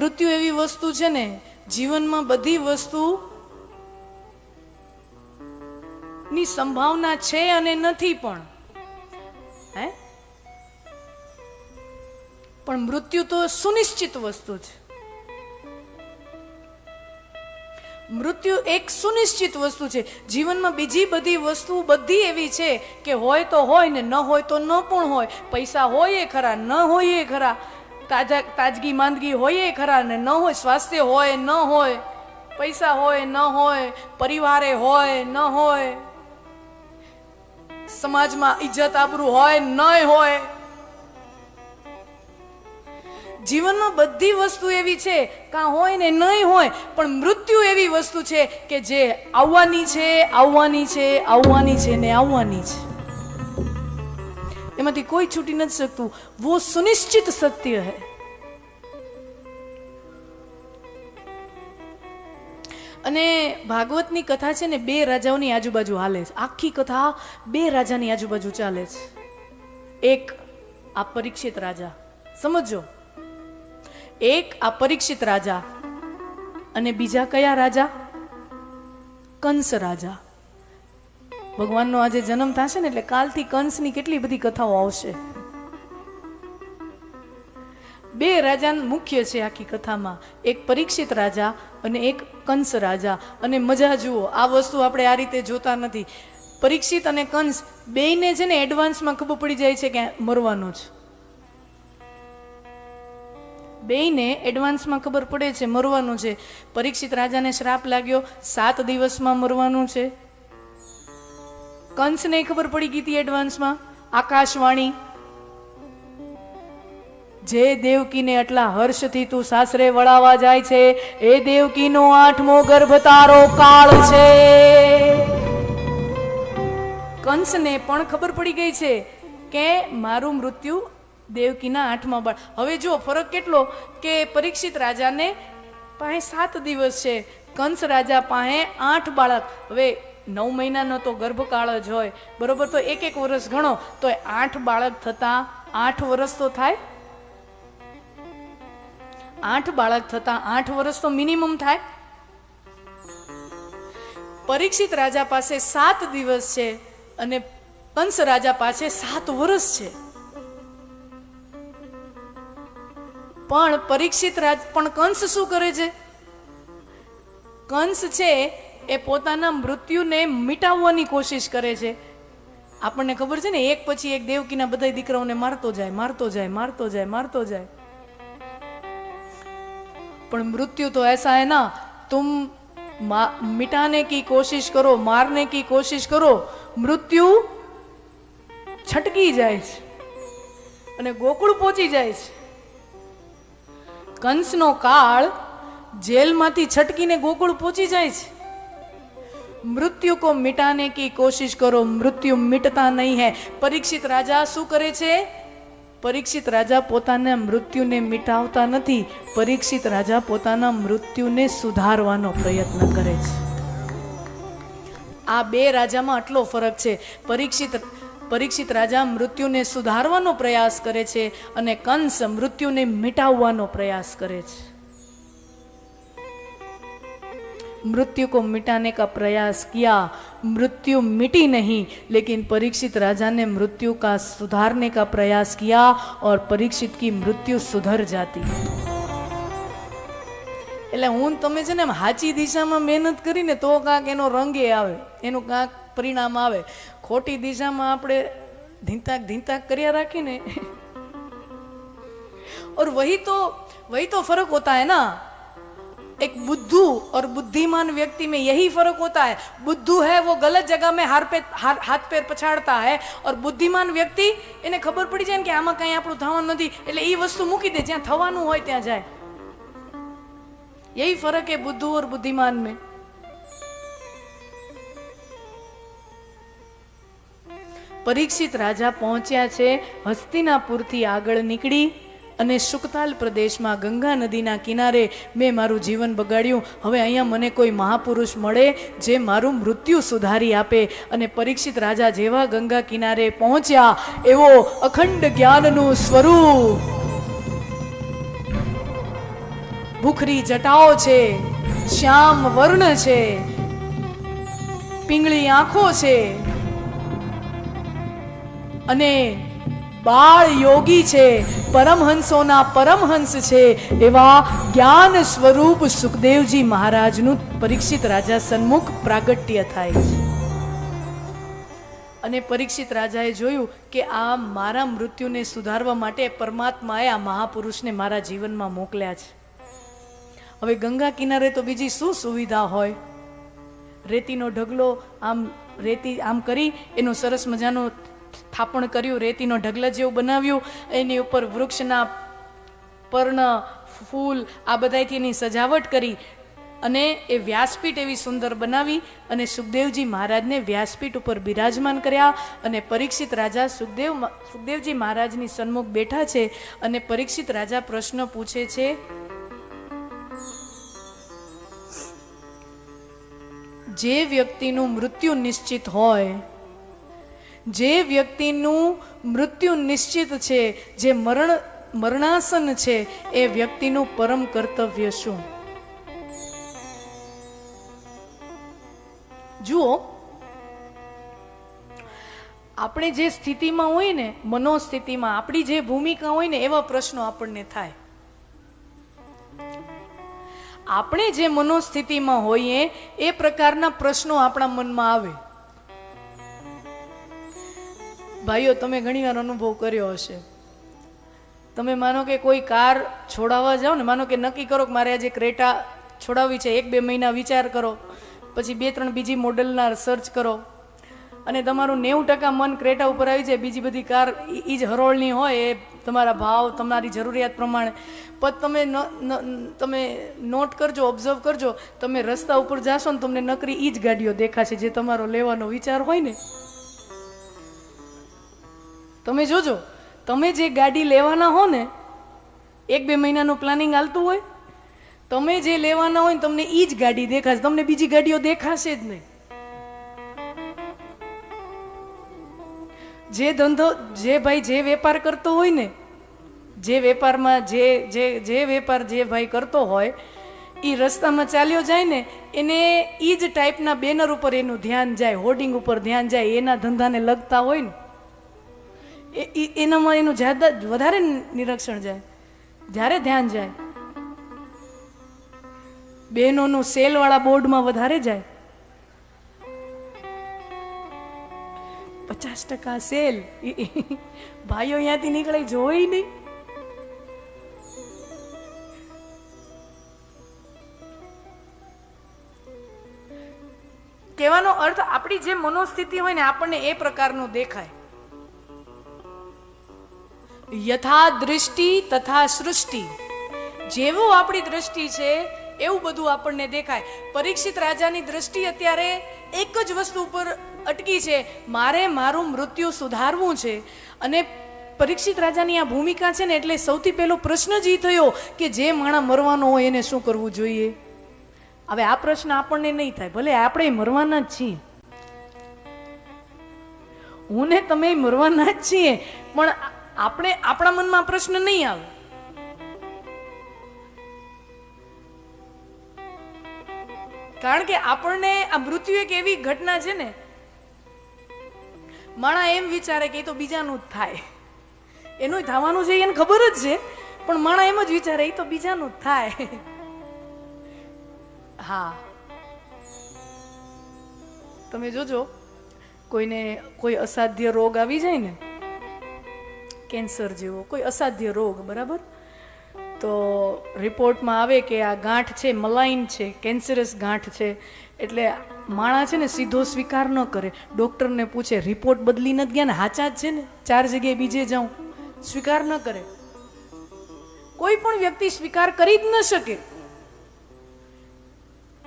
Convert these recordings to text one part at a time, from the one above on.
મૃત્યુ એવી વસ્તુ છે ને, જીવનમાં બધી વસ્તુ ની સંભાવના છે અને નથી પણ. હે? પણ મૃત્યુ તો સુનિશ્ચિત વસ્તુ છે. મૃત્યુ એક સુનિશ્ચિત વસ્તુ છે. જીવનમાં બીજી બધી વસ્તુ બધી એવી છે કે હોય તો હોય ને, ન હોય તો ન પણ હોય. પૈસા હોય એ ખરા, ન હોય એ ખરા. તાજા તાજગી માંદગી હોય ખરા ને ન હોય, સ્વાસ્થ્ય હોય, ન હોય, પૈસા હોય, ન હોય, પરિવારે હોય, ન હોય, સમાજમાં ઇજ્જત આબરૂ હોય ન હોય. જીવનમાં બધી વસ્તુ એવી છે, કાં હોય ને નહીં હોય, પણ મૃત્યુ એવી વસ્તુ છે કે જે આવવાની છે આવવાની છે આવવાની છે ને આવવાની છે. એમાંથી કોઈ છૂટી નથી શકતું. વો સુનિશ્ચિત સત્ય હૈ અને ભાગવતની કથા છે ને, બે રાજાઓની આજુબાજુ હાલે છે. આખી કથા બે રાજાની આજુબાજુ ચાલે છે. એક આ પરીક્ષિત રાજા. સમજો એક આ પરીક્ષિત રાજા. અને બીજા કયા રાજા? કંસ રાજા. ભગવાનનો આજે જન્મ થશે ને એટલે કાલથી કંસની કેટલી બધી કથાઓ આવશે. બે રાજા મુખ્ય છે આખી કથામાં. એક પરીક્ષિત રાજા અને એક કંસ રાજા. અને મજા જુઓ, આ વસ્તુ આપણે આ રીતે જોતા નથી. પરીક્ષિત અને કંસ બેયને છે ને એડવાન્સમાં ખબર પડી જાય છે કે મરવાનું છે. બેયને એડવાન્સમાં ખબર પડે છે મરવાનું છે. પરીક્ષિત રાજાને શ્રાપ લાગ્યો, સાત દિવસમાં મરવાનું છે. કંસને ખબર પડી ગઈ હતી એડવાન્સમાં આકાશવાણી. જે દેવકીને આટલા હર્ષથી તું સાસરે વળાવા જાય છે, એ દેવકીનો આઠમો ગર્ભ તારો કાળ છે. કંસને પણ ખબર પડી ગઈ છે કે મારું મૃત્યુ દેવકીના આઠમા બાળ. હવે જો ફરક કેટલો? કે પરીક્ષિત રાજાને પાસે સાત દિવસ છે, કંસ રાજા પાસે આઠ બાળક. હવે નવ મહિનાનો તો ગર્ભકાળ જ હોય. બરોબર? તો એક એક વર્ષ ગણો. તો આઠ બાળક થતા આઠ વર્ષ તો થાય? આઠ બાળક થતા આઠ વર્ષ તો મિનિમમ થાય? પરીક્ષિત રાજા પાસે સાત દિવસ છે અને કંસ રાજા પાસે સાત વર્ષ છે. પણ પરીક્ષિત રાજ, પણ કંસ શું કરે છે? કંસ છે એ પોતાના મૃત્યુને મિટાવવાની કોશિશ કરે છે. આપણને ખબર છે ને, એક પછી એક દેવકીના બધા દીકરાઓને મારતો જાય મારતો જાય મારતો જાય મારતો જાય. પણ મૃત્યુ તો એસા હે ના તુમ મિટાને કી કોશિશ કરો, મારને કી કોશિશ કરો, મૃત્યુ છટકી જાય છે. અને ગોકુળ પહોંચી જાય છે. કંસનો કાળ જેલમાંથી છટકીને ગોકુળ પહોંચી જાય છે. મૃત્યુ કો મિટાને કી કોશિશ કરો, મૃત્યુ મિટતા નહીં હે. પરીક્ષિત રાજા શું કરે છે? પરીક્ષિત રાજા પોતાના મૃત્યુને મિટાવતા નથી. પરીક્ષિત રાજા પોતાના મૃત્યુને સુધારવાનો પ્રયત્ન કરે છે. આ બે રાજામાં આટલો ફરક છે. પરીક્ષિત પરીક્ષિત રાજા મૃત્યુને સુધારવાનો પ્રયાસ કરે છે અને કંસ મૃત્યુને મિટાવવાનો પ્રયાસ કરે છે. मृत्यु को मिटाने का प्रयास किया मृत्यु मिटी नहीं लेकिन परीक्षित राजा ने मृत्यु का सुधारने का प्रयास किया और परीक्षित की मृत्यु सुधर जाती है એટલે હું ને તમે છે ને આમ સાચી દિશામાં મહેનત કરીને તો કાંક એનો રંગે આવે એનું કાંક પરિણામ આવે ખોટી દિશામાં આપણે ધીંતાક ધીંતાક કર્યા રાખીને और वही तो वही तो फर्क होता है ना एक बुद्धू और बुद्धिमान व्यक्ति में यही फर्क होता है बुद्धू है वो गलत जगह में हार पे हार, हाथ पैर પછાડતા है और बुद्धिमान व्यक्ति એને ખબર પડી જાય ને કે આમાં કઈ આપણું થવાનું નથી એટલે એ વસ્તુ મૂકી દે જ્યાં થવાનું હોય ત્યાં જાય यही फर्क है बुद्धू और बुद्धिमान में પરીક્ષિત રાજા પહોંચ્યા છે હસ્તિનાપુરથી આગળ નીકળી અને સુકતાલ પ્રદેશમાં ગંગા નદીના કિનારે મેં મારું જીવન બગાડ્યું. હવે અહીંયા મને કોઈ મહાપુરુષ મળે જે મારું મૃત્યુ સુધારી આપે અને પરીક્ષિત રાજા જેવા ગંગા કિનારે પહોંચ્યા એવો અખંડ જ્ઞાનનું સ્વરૂપ. ભૂખરી જટાઓ છે, શ્યામ વર્ણ છે, પિંગળી આંખો છે. અને બાળ યોગી છે, પરમહંસોના પરમહંસ છે, એવા જ્ઞાન સ્વરૂપ સુખદેવજી મહારાજનું પરીક્ષિત રાજા સન્મુખ પ્રાગટ્ય થાય. અને પરીક્ષિત રાજાએ જોયું કે આ મારા મૃત્યુને સુધારવા માટે પરમાત્માએ આ મહાપુરુષને મારા જીવનમાં મોકલ્યા છે. હવે ગંગા કિનારે તો બીજી શું સુવિધા હોય? રેતીનો ઢગલો આમ, રેતી આમ કરી, એનો સરસ મજાનું થાપણ કર્યું, રેતીનો ઢગલા જેવું બનાવ્યું, એની ઉપર વૃક્ષના પર્ણ, ફૂલ, આ બધાથી એની સજાવટ કરી અને એ વ્યાસપીઠ એવી સુંદર બનાવી અને સુખદેવજી મહારાજને વ્યાસપીઠ ઉપર બિરાજમાન કર્યા અને પરીક્ષિત રાજા સુખદેવ સુખદેવજી મહારાજની સન્મુખ બેઠા છે અને પરીક્ષિત રાજા પ્રશ્ન પૂછે છે, જે વ્યક્તિનું મૃત્યુ નિશ્ચિત હોય જે વ્યક્તિનું મૃત્યુ નિશ્ચિત છે, જે મરણ, મરણાસન છે, એ વ્યક્તિનું પરમ કર્તવ્ય શું? જુઓ, આપણે જે સ્થિતિમાં હોય ને, મનોસ્થિતિમાં, આપણી જે ભૂમિકા હોય ને, એવા પ્રશ્નો આપણને થાય. આપણે જે મનોસ્થિતિમાં હોઈએ, એ પ્રકારના પ્રશ્નો આપણા મનમાં આવે. ભાઈઓ, તમે ઘણીવાર અનુભવ કર્યો હશે. તમે માનો કે કોઈ કાર છોડાવવા જાઓ ને, માનો કે નક્કી કરો કે મારે આજે ક્રેટા છોડાવવી છે, એક બે મહિના વિચાર કરો, પછી બે ત્રણ બીજી મોડલના સર્ચ કરો. અને તમારું નેવું ટકા મન ક્રેટા ઉપર આવી જાય, બીજી બધી કાર એ જ હરોળની હોય, એ તમારા ભાવ, તમારી જરૂરિયાત પ્રમાણે. પણ તમે તમે નોટ કરજો ઓબ્ઝર્વ કરજો, તમે રસ્તા ઉપર જાશો ને, તમને નકરી એ જ ગાડીઓ દેખાશે જે તમારો લેવાનો વિચાર હોય ને. તમે જોજો, તમે જે ગાડી લેવાના હો ને, એક બે મહિનાનું પ્લાનિંગ હાલતું હોય, તમે જે લેવાના હોય ને, તમને એ જ ગાડી દેખાશે, તમને બીજી ગાડીઓ દેખાશે જ નહીં. જે ધંધો, જે ભાઈ જે વેપાર કરતો હોય ને, જે વેપારમાં જે જે જે વેપાર જે ભાઈ કરતો હોય એ રસ્તામાં ચાલ્યો જાય ને, એને એ જ ટાઈપના બેનર ઉપર એનું ધ્યાન જાય હોર્ડિંગ ઉપર ધ્યાન જાય, એના ધંધાને લગતા હોય ને. એ એનામાં એનું જ્યાદા વધારે નિરીક્ષણ જાય, જ્યારે ધ્યાન જાય. બહેનોનું સેલવાળા બોર્ડમાં વધારે જાય. પચાસ ટકા સેલ. ભાઈઓ અહીંયાથી નીકળે જોઈ નહીં. કહેવાનો અર્થ આપણી જે મનોસ્થિતિ હોય ને આપણને એ પ્રકારનું દેખાય. યથા દૃષ્ટિ તથા સૃષ્ટિ. જેવું આપણી દ્રષ્ટિ છે, એવું બધું આપણને દેખાય. પરીક્ષિત રાજાની દ્રષ્ટિ અત્યારે એક જ વસ્તુ ઉપર અટકી છે, મારે મારું મૃત્યુ સુધારવું છે. અને પરીક્ષિત રાજાની આ ભૂમિકા છે ને, એટલે સૌથી પહેલો પ્રશ્ન જ એ થયો કે જે માણા મરવાનો હોય એને શું કરવું જોઈએ? હવે આ પ્રશ્ન આપણને નહીં થાય, ભલે આપણે મરવાના જ છીએ. હું ને તમે મરવાના જ છીએ, પણ આપણે આપણા મનમાં પ્રશ્ન નહીં આવે. કારણ કે આપણને આ મૃત્યુ એક એવી ઘટના છે ને, માણા એમ વિચારે કે એ તો બીજાનું જ થાય. એનું થવાનું છે એને ખબર જ છે, પણ માણા એમ જ વિચારે એ તો બીજાનું જ થાય. હા. તમે જોજો, કોઈને કોઈ અસાધ્ય રોગ આવી જાય ને કેન્સર જેવો, કોઈ અસાધ્ય રોગ, બરાબર? તો રિપોર્ટમાં આવે કે આ ગાંઠ છે, મલાઈન છે, કેન્સરસ ગાંઠ છે, એટલે માણા છે ને સીધો સ્વીકાર ન કરે. ડૉક્ટરને પૂછે, રિપોર્ટ બદલી નથી ગયા ને? હાચા જ છે ને? ચાર જગ્યાએ બીજે જાઉં. સ્વીકાર ન કરે. કોઈ પણ વ્યક્તિ સ્વીકાર કરી જ ન શકે.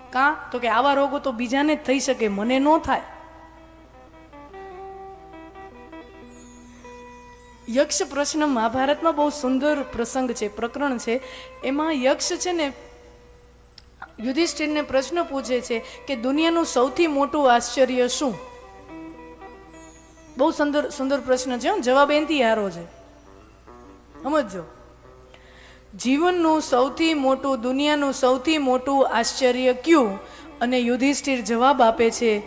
કાં? તો કે આવા રોગો તો બીજાને જ થઈ શકે, મને ન થાય. યક્ષ પ્રશ્ન મહાભારતમાં બહુ સુંદર પ્રસંગ છે, પ્રકરણ છે. એમાં યક્ષ છે ને, યુધિષ્ઠિરને પ્રશ્ન પૂછે છે કે દુનિયાનું સૌથી મોટું આશ્ચર્ય શું? બહુ સુંદર સુંદર પ્રશ્ન છે જવાબ એનથી હારો છે. સમજો જીવનનું સૌથી મોટું, દુનિયાનું સૌથી મોટું આશ્ચર્ય કયું? અને યુધિષ્ઠિર જવાબ આપે છે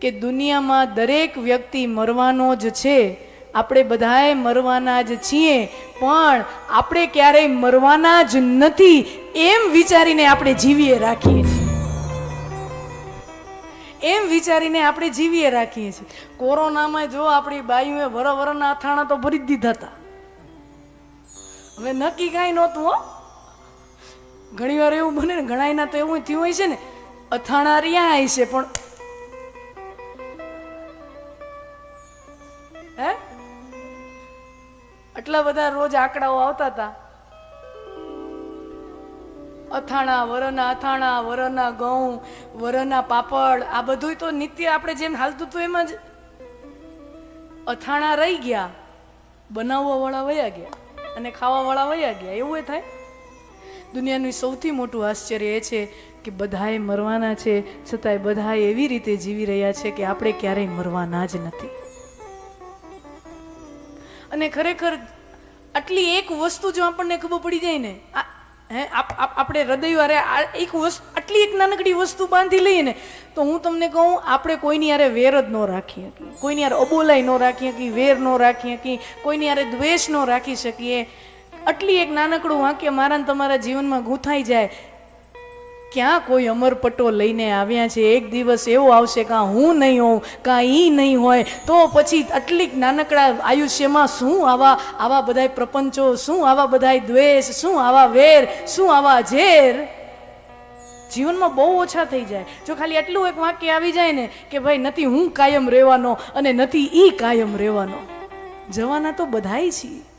કે દુનિયામાં દરેક વ્યક્તિ મરવાનો જ છે. આપણે બધાએ મરવાના જ છીએ, પણ આપણે ક્યારેય મરવાના જ નથી એમ વિચારીને આપણે જીવીએ રાખીએ છીએ. એમ વિચારીને આપણે જીવીએ રાખીએ છીએ. કોરોનામાં જો આપણી બાયુએ વરવરના અથાણા તો ભરી દીધા હતા. હવે નક્કી કાંઈ નહોતું હો. ઘણીવાર એવું બને ને, ઘણાયના તો એવું થયું હોય છે ને, અથાણા રહ્યા હશે, પણ આટલા બધા રોજ આંકડાઓ આવતા હતા. અથાણા, વરના અથાણા, વરના ઘઉં, વરના પાપડ, આ બધું તો નિત્ય આપણે જેમ હાલતું હતું એમ જ. અથાણા રહી ગયા, બનાવવા વાળા વયા ગયા અને ખાવા વાળા વયા ગયા. એવું એ થાય? દુનિયાનું સૌથી મોટું આશ્ચર્ય એ છે કે બધાએ મરવાના છે, છતાંય બધા એવી રીતે જીવી રહ્યા છે કે આપણે ક્યારેય મરવાના જ નથી. અને ખરેખર આટલી એક વસ્તુ જો આપણને ખબર પડી જાય ને હે, આપ- આપ- આપણે હૃદયવારે એક વસ્તુ, આટલી એક નાનકડી વસ્તુ બાંધી લઈએ ને, તો હું તમને કહું, આપણે કોઈની યારે વેર જ ન રાખી શકીએ. કોઈની યારે અબોલાઈ ન રાખી શકીએ, વેર ન રાખી શકીએ, કોઈની યારે દ્વેષ ન રાખી શકીએ. આટલી એક નાનકડું વાક્ય મારા તમારા જીવનમાં ગૂંથાઈ જાય ક્યાં કોઈ અમરપટ્ટો લઈને આવ્યા છે? એક દિવસ એવો આવશે કાં હું નહીં હોઉં, કાં એ નહીં હોય. તો પછી આટલી નાનકડા આયુષ્યમાં શું આવા આવા બધાય પ્રપંચો, શું આવા બધાય દ્વેષ, શું આવા વેર, શું આવા ઝેર? જીવનમાં બહુ ઓછા થઈ જાય. જો ખાલી આટલું એક વાક્ય આવી જાય ને કે ભાઈ નથી હું કાયમ રહેવાનો અને નથી ઈ કાયમ રહેવાનો. જવાના તો બધાય છીએ.